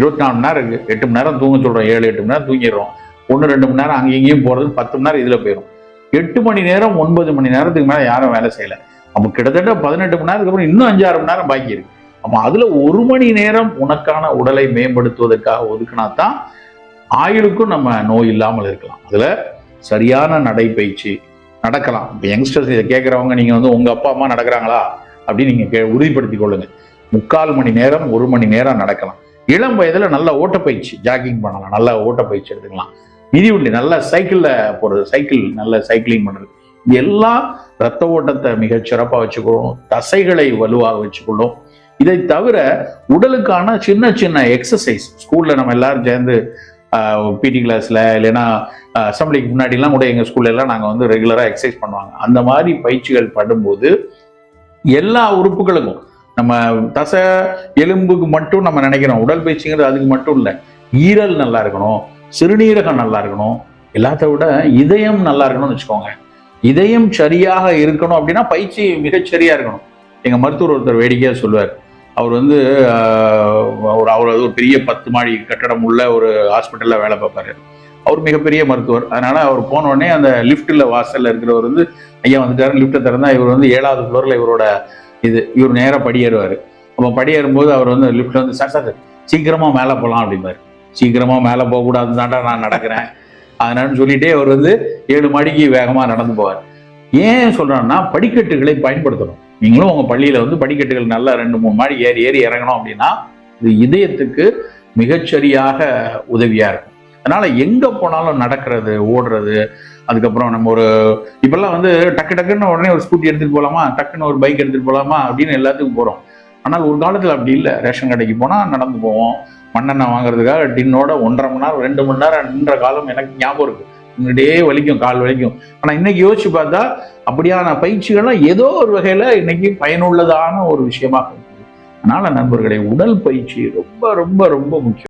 இருபத்தி நாலு மணி நேரம் இருக்கு. எட்டு மணி நேரம் தூங்க சொல்றோம். ஏழு எட்டு மணி நேரம் தூங்கிடுறோம். ஒன்று ரெண்டு மணி நேரம் அங்கேயும் இங்கேயும் போகிறது பத்து மணி நேரம் இதுல போயிடும் எட்டு மணி நேரம் ஒன்பது மணி நேரத்துக்கு மேல யாரும் வேலை செய்யல. அப்போ கிட்டத்தட்ட பதினெட்டு மணி நேரத்துக்கு அப்புறம் இன்னும் அஞ்சாறு மணி நேரம் பாக்கி இருக்கு. அப்போ அதுல ஒரு மணி நேரம் உனக்கான உடலை மேம்படுத்துவதற்காக ஒதுக்கினா தான் ஆயுளுக்கும் நம்ம நோய் இல்லாமல் இருக்கலாம். அதுல சரியான நடைப்பயிற்சி நடக்கலாம். இப்போ யங்ஸ்டர்ஸ் இதை கேட்குறவங்க நீங்க வந்து உங்க அப்பா அம்மா நடக்கிறாங்களா? அப்படின்னு நீங்க கே- உறுதிப்படுத்திக் கொள்ளுங்க. முக்கால் மணி நேரம் ஒரு மணி நேரம் நடக்கலாம். இளம் வயதில் நல்ல ஓட்டப்பயிற்சி ஜாகிங் பண்ணலாம் நல்ல ஓட்டப்பயிற்சி எடுத்துக்கலாம். மிதிவண்டி நல்ல சைக்கிளில் போகிறது சைக்கிள் நல்ல சைக்கிளிங் பண்ணுறது இது எல்லாம் ரத்த ஓட்டத்தை மிகச் சிறப்பாக வச்சுக்கொள்ளும் தசைகளை வலுவாக வச்சுக்கொள்ளும். இதை தவிர உடலுக்கான சின்ன சின்ன எக்ஸசைஸ் ஸ்கூலில் நம்ம எல்லாரும் சேர்ந்து பிடி கிளாஸில் இல்லைன்னா அசம்பிளிக்கு முன்னாடிலாம் கூட எங்கள் ஸ்கூல்ல எல்லாம் நாங்கள் வந்து ரெகுலராக எக்ஸசைஸ் பண்ணுவாங்க. அந்த மாதிரி பயிற்சிகள் பண்ணும்போது எல்லா உறுப்புகளுக்கும் நம்ம தசை எலும்புக்கு மட்டும் நம்ம நினைக்கிறோம். உடல் பயிற்சிங்கிறது அதுக்கு மட்டும் இல்லை. ஈரல் நல்லா இருக்கணும். சிறுநீரகம் நல்லா இருக்கணும். எல்லாத்த விட இதயம் நல்லா இருக்கணும்னு வச்சுக்கோங்க. இதயம் சரியாக இருக்கணும் அப்படின்னா பயிற்சி மிகச்சரியா இருக்கணும். எங்க மருத்துவர் ஒருத்தர் வேடிக்கையா சொல்லுவார். அவர் வந்து ஒரு அவர் ஒரு பெரிய பத்து மாடி கட்டடம் உள்ள ஒரு ஹாஸ்பிட்டல்ல வேலை பார்ப்பாரு. அவர் மிகப்பெரிய மருத்துவர். அதனால அவர் போன உடனே அந்த லிஃப்ட்ல வாசல்ல இருக்கிறவர் வந்து ஐயா வந்துட்டாரு லிஃப்ட்டை திறந்தா இவர் வந்து ஏழாவது ஃப்ளோர்ல இவரோட இது இவர் நேராக படியேறுவார். அப்போ படியேறும்போது அவர் வந்து லிஃப்ட்டில் வந்து சார் சார் சீக்கிரமாக மேலே போகலாம் அப்படிம்பாரு. சீக்கிரமாக மேலே போகக்கூடாது தாண்டா நான் நடக்கிறேன். அதனாலன்னு சொல்லிட்டே அவர் வந்து ஏழு மாடிக்கு வேகமாக நடந்து போவார். ஏன் சொல்றேன்னா படிக்கட்டுகளை பயன்படுத்தணும். நீங்களும் உங்கள் பள்ளியில் வந்து படிக்கட்டுகள் நல்லா ரெண்டு மூணு மாடி ஏறி ஏறி இறங்கணும் அப்படின்னா இது இதயத்துக்கு மிகச்சரியாக உதவியாக இருக்கும். அதனால எங்க போனாலும் நடக்கிறது ஓடுறது அதுக்கப்புறம் நம்ம ஒரு இப்பெல்லாம் வந்து டக்கு டக்குன்னு உடனே ஒரு ஸ்கூட்டி எடுத்துட்டு போலாமா டக்குன்னு ஒரு பைக் எடுத்துட்டு போலாமா அப்படின்னு எல்லாத்துக்கும் போறோம். ஆனால் ஒரு காலத்துல அப்படி இல்லை. ரேஷன் கடைக்கு போனா நடந்து போவோம். மண்ணெண்ணெய் வாங்குறதுக்காக டின்னோட ஒன்றரை மணி நேரம் ரெண்டு மணி நேரம் நின்ற காலம் எனக்கு ஞாபகம் இருக்கு. முன்னாடியே வலிக்கும் கால் வலிக்கும். ஆனா இன்னைக்கு யோசிச்சு பார்த்தா அப்படியான பயிற்சிகள்லாம் ஏதோ ஒரு வகையில இன்னைக்கு பயனுள்ளதான ஒரு விஷயமாக இருக்குது. அதனால நண்பர்களே உடல் பயிற்சி ரொம்ப ரொம்ப ரொம்ப முக்கியம்.